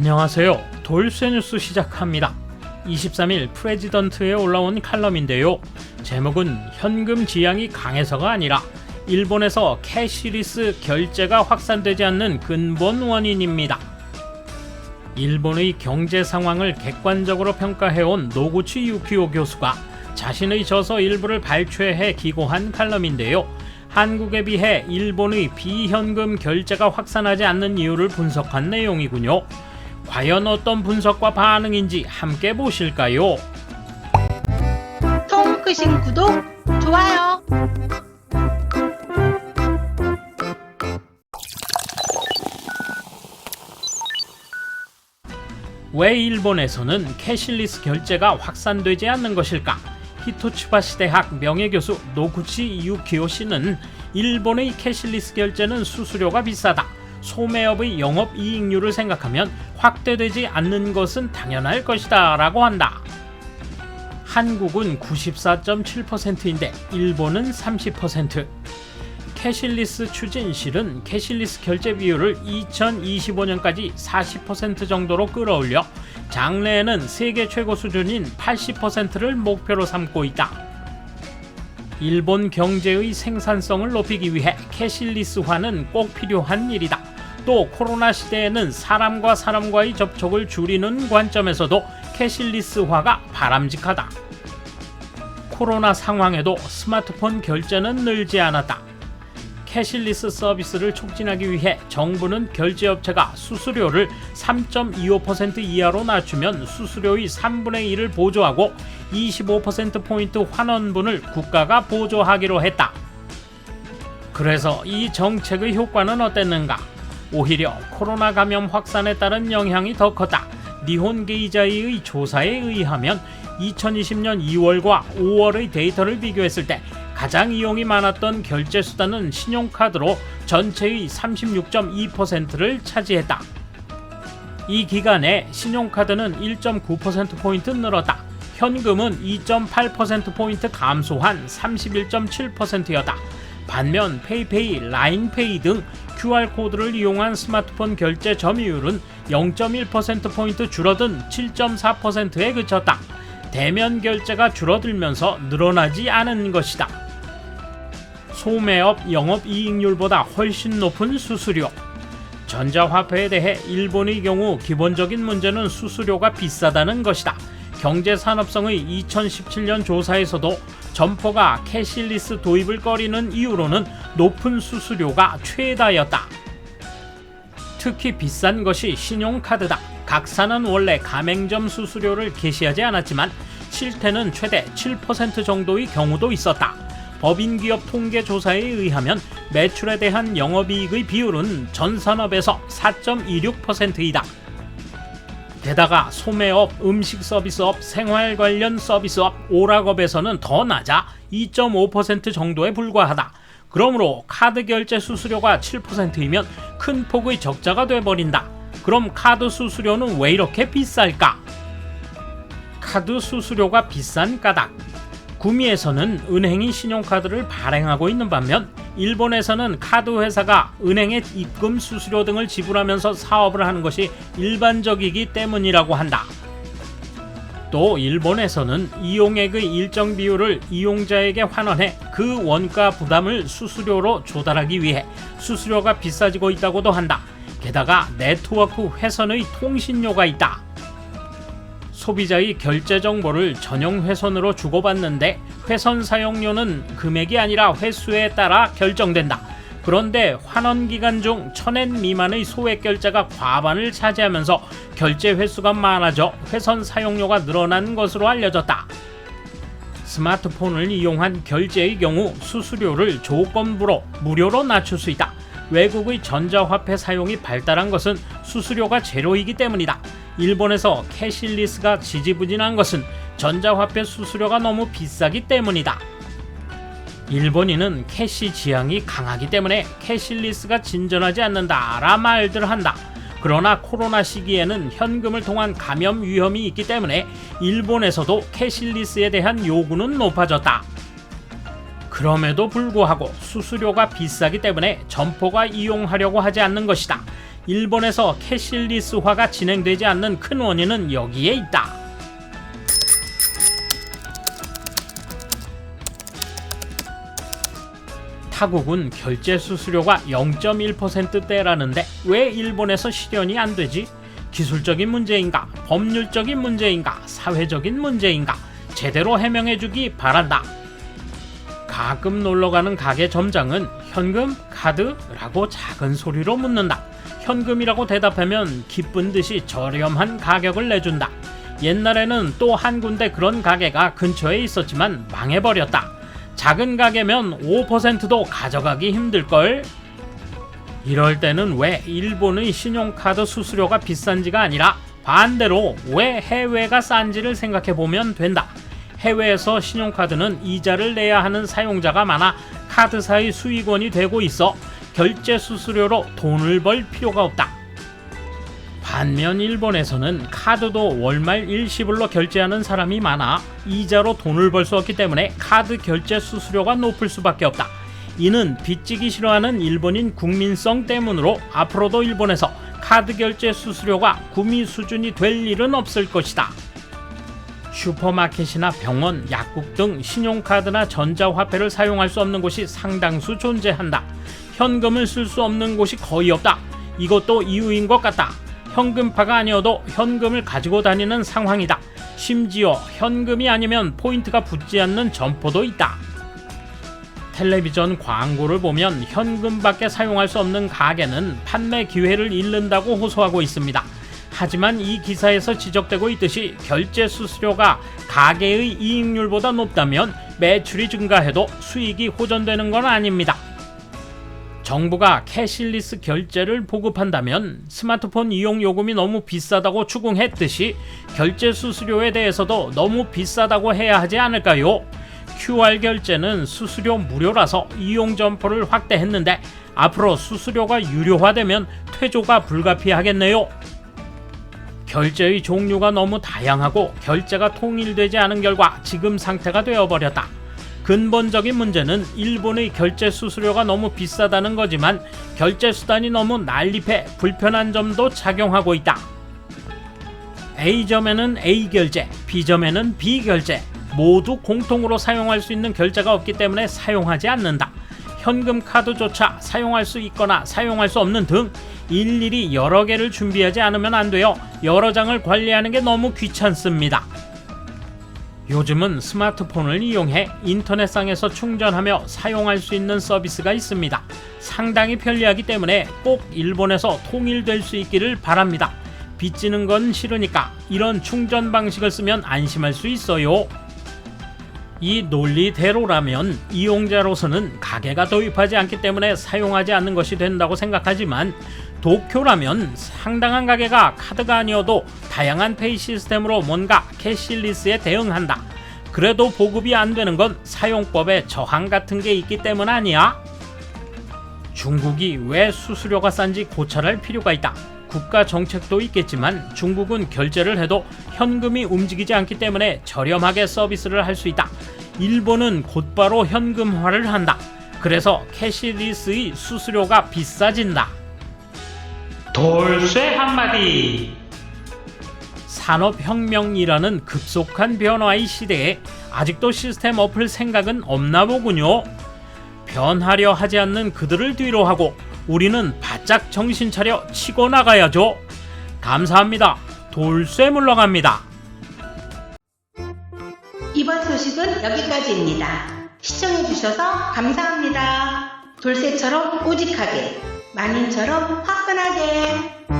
안녕하세요. 돌쇠 뉴스 시작합니다. 23일 프레지던트에 올라온 칼럼인데요. 제목은 현금 지향이 강해서가 아니라 일본에서 캐시리스 결제가 확산되지 않는 근본 원인입니다. 일본의 경제 상황을 객관적으로 평가해온 노구치 유키오 교수가 자신의 저서 일부를 발췌해 기고한 칼럼인데요. 한국에 비해 일본의 비현금 결제가 확산하지 않는 이유를 분석한 내용이군요. 과연 어떤 분석과 반응인지 함께 보실까요? 통 크신 구독, 좋아요. 왜 일본에서는 캐실리스 결제가 확산되지 않는 것일까? 히토츠바시 대학 명예교수 노구치 유키오 씨는 일본의 캐실리스 결제는 수수료가 비싸다. 소매업의 영업 이익률을 생각하면 확대되지 않는 것은 당연할 것이다 라고 한다. 한국은 94.7%인데 일본은 30%. 캐실리스 추진실은 캐실리스 결제 비율을 2025년까지 40% 정도로 끌어올려 장래에는 세계 최고 수준인 80%를 목표로 삼고 있다. 일본 경제의 생산성을 높이기 위해 캐실리스화는 꼭 필요한 일이다. 또 코로나 시대에는 사람과 사람과의 접촉을 줄이는 관점에서도 캐실리스화가 바람직하다. 코로나 상황에도 스마트폰 결제는 늘지 않았다. 캐실리스 서비스를 촉진하기 위해 정부는 결제업체가 수수료를 3.25% 이하로 낮추면 수수료의 3분의 1을 보조하고 25%포인트 환원분을 국가가 보조하기로 했다. 그래서 이 정책의 효과는 어땠는가? 오히려 코로나 감염 확산에 따른 영향이 더 컸다. 니혼 게이자이의 조사에 의하면 2020년 2월과 5월의 데이터를 비교했을 때 가장 이용이 많았던 결제 수단은 신용카드로 전체의 36.2%를 차지했다. 이 기간에 신용카드는 1.9%포인트 늘었다. 현금은 2.8%포인트 감소한 31.7%였다. 반면 페이페이, 라인페이 등 QR코드를 이용한 스마트폰 결제 점유율은 0.1%포인트 줄어든 7.4%에 그쳤다. 대면 결제가 줄어들면서 늘어나지 않은 것이다. 소매업 영업이익률보다 훨씬 높은 수수료. 전자화폐에 대해 일본의 경우 기본적인 문제는 수수료가 비싸다는 것이다. 경제산업성의 2017년 조사에서도 점포가 캐실리스 도입을 꺼리는 이유로는 높은 수수료가 최다였다. 특히 비싼 것이 신용카드다. 각사는 원래 가맹점 수수료를 게시하지 않았지만 실태는 최대 7% 정도의 경우도 있었다. 법인기업 통계 조사에 의하면 매출에 대한 영업이익의 비율은 전 산업에서 4.26%이다. 게다가 소매업, 음식 서비스업, 생활 관련 서비스업, 오락업에서는 더 낮아 2.5% 정도에 불과하다. 그러므로 카드 결제 수수료가 7%이면 큰 폭의 적자가 돼버린다. 그럼 카드 수수료는 왜 이렇게 비쌀까? 카드 수수료가 비싼 까닭. 구미에서는 은행이 신용카드를 발행하고 있는 반면 일본에서는 카드 회사가 은행에 입금 수수료 등을 지불하면서 사업을 하는 것이 일반적이기 때문이라고 한다. 또 일본에서는 이용액의 일정 비율을 이용자에게 환원해 그 원가 부담을 수수료로 조달하기 위해 수수료가 비싸지고 있다고도 한다. 게다가 네트워크 회선의 통신료가 있다. 소비자의 결제 정보를 전용 회선으로 주고받는데 회선 사용료는 금액이 아니라 횟수에 따라 결정된다. 그런데 환원 기간 중 1000엔 미만의 소액 결제가 과반을 차지하면서 결제 횟수가 많아져 회선 사용료가 늘어난 것으로 알려졌다. 스마트폰을 이용한 결제의 경우 수수료를 조건부로 무료로 낮출 수 있다. 외국의 전자화폐 사용이 발달한 것은 수수료가 제로이기 때문이다. 일본에서 캐실리스가 지지부진한 것은 전자화폐 수수료가 너무 비싸기 때문이다. 일본인은 캐시 지향이 강하기 때문에 캐실리스가 진전하지 않는다라 말들 한다. 그러나 코로나 시기에는 현금을 통한 감염 위험이 있기 때문에 일본에서도 캐실리스에 대한 요구는 높아졌다. 그럼에도 불구하고 수수료가 비싸기 때문에 점포가 이용하려고 하지 않는 것이다. 일본에서 캐실리스화가 진행되지 않는 큰 원인은 여기에 있다. 타국은 결제 수수료가 0.1%대라는데 왜 일본에서 실현이 안 되지? 기술적인 문제인가? 법률적인 문제인가? 사회적인 문제인가? 제대로 해명해주기 바란다. 가끔 놀러가는 가게 점장은 현금? 카드? 라고 작은 소리로 묻는다. 현금이라고 대답하면 기쁜 듯이 저렴한 가격을 내준다. 옛날에는 또 한 군데 그런 가게가 근처에 있었지만 망해버렸다. 작은 가게면 5%도 가져가기 힘들걸? 이럴 때는 왜 일본의 신용카드 수수료가 비싼지가 아니라 반대로 왜 해외가 싼지를 생각해 보면 된다. 해외에서 신용카드는 이자를 내야 하는 사용자가 많아 카드사의 수익원이 되고 있어 결제 수수료로 돈을 벌 필요가 없다. 반면 일본에서는 카드도 월말 일시불로 결제하는 사람이 많아 이자로 돈을 벌 수 없기 때문에 카드 결제 수수료가 높을 수밖에 없다. 이는 빚지기 싫어하는 일본인 국민성 때문으로 앞으로도 일본에서 카드 결제 수수료가 구미 수준이 될 일은 없을 것이다. 슈퍼마켓이나 병원, 약국 등 신용카드나 전자화폐를 사용할 수 없는 곳이 상당수 존재한다. 현금을 쓸 수 없는 곳이 거의 없다. 이것도 이유인 것 같다. 현금파가 아니어도 현금을 가지고 다니는 상황이다. 심지어 현금이 아니면 포인트가 붙지 않는 점포도 있다. 텔레비전 광고를 보면 현금밖에 사용할 수 없는 가게는 판매 기회를 잃는다고 호소하고 있습니다. 하지만 이 기사에서 지적되고 있듯이 결제 수수료가 가게의 이익률보다 높다면 매출이 증가해도 수익이 호전되는 건 아닙니다. 정부가 캐실리스 결제를 보급한다면 스마트폰 이용 요금이 너무 비싸다고 추궁했듯이 결제 수수료에 대해서도 너무 비싸다고 해야 하지 않을까요? QR 결제는 수수료 무료라서 이용 점포를 확대했는데 앞으로 수수료가 유료화되면 퇴조가 불가피하겠네요. 결제의 종류가 너무 다양하고 결제가 통일되지 않은 결과 지금 상태가 되어버렸다. 근본적인 문제는 일본의 결제 수수료가 너무 비싸다는 거지만 결제 수단이 너무 난립해 불편한 점도 작용하고 있다. A점에는 A 결제, B점에는 B 결제 모두 공통으로 사용할 수 있는 결제가 없기 때문에 사용하지 않는다. 현금 카드조차 사용할 수 있거나 사용할 수 없는 등 일일이 여러 개를 준비하지 않으면 안 되어 여러 장을 관리하는 게 너무 귀찮습니다. 요즘은 스마트폰을 이용해 인터넷상에서 충전하며 사용할 수 있는 서비스가 있습니다. 상당히 편리하기 때문에 꼭 일본에서 통일될 수 있기를 바랍니다. 빚지는 건 싫으니까 이런 충전 방식을 쓰면 안심할 수 있어요. 이 논리대로라면 이용자로서는 가게가 도입하지 않기 때문에 사용하지 않는 것이 된다고 생각하지만 도쿄라면 상당한 가게가 카드가 아니어도 다양한 페이 시스템으로 뭔가 캐실리스에 대응한다. 그래도 보급이 안 되는 건 사용법에 저항 같은 게 있기 때문 아니야? 중국이 왜 수수료가 싼지 고찰할 필요가 있다. 국가 정책도 있겠지만 중국은 결제를 해도 현금이 움직이지 않기 때문에 저렴하게 서비스를 할 수 있다. 일본은 곧바로 현금화를 한다. 그래서 캐시리스의 수수료가 비싸진다. 돌쇠 한마디. 산업혁명이라는 급속한 변화의 시대에 아직도 시스템 업을 생각은 없나 보군요. 변하려 하지 않는 그들을 뒤로 하고 우리는 바짝 정신 차려 치고 나가야죠. 감사합니다. 돌쇠 물러갑니다. 소식은 여기까지입니다. 시청해주셔서 감사합니다. 돌쇠처럼 오직하게, 만인처럼 화끈하게.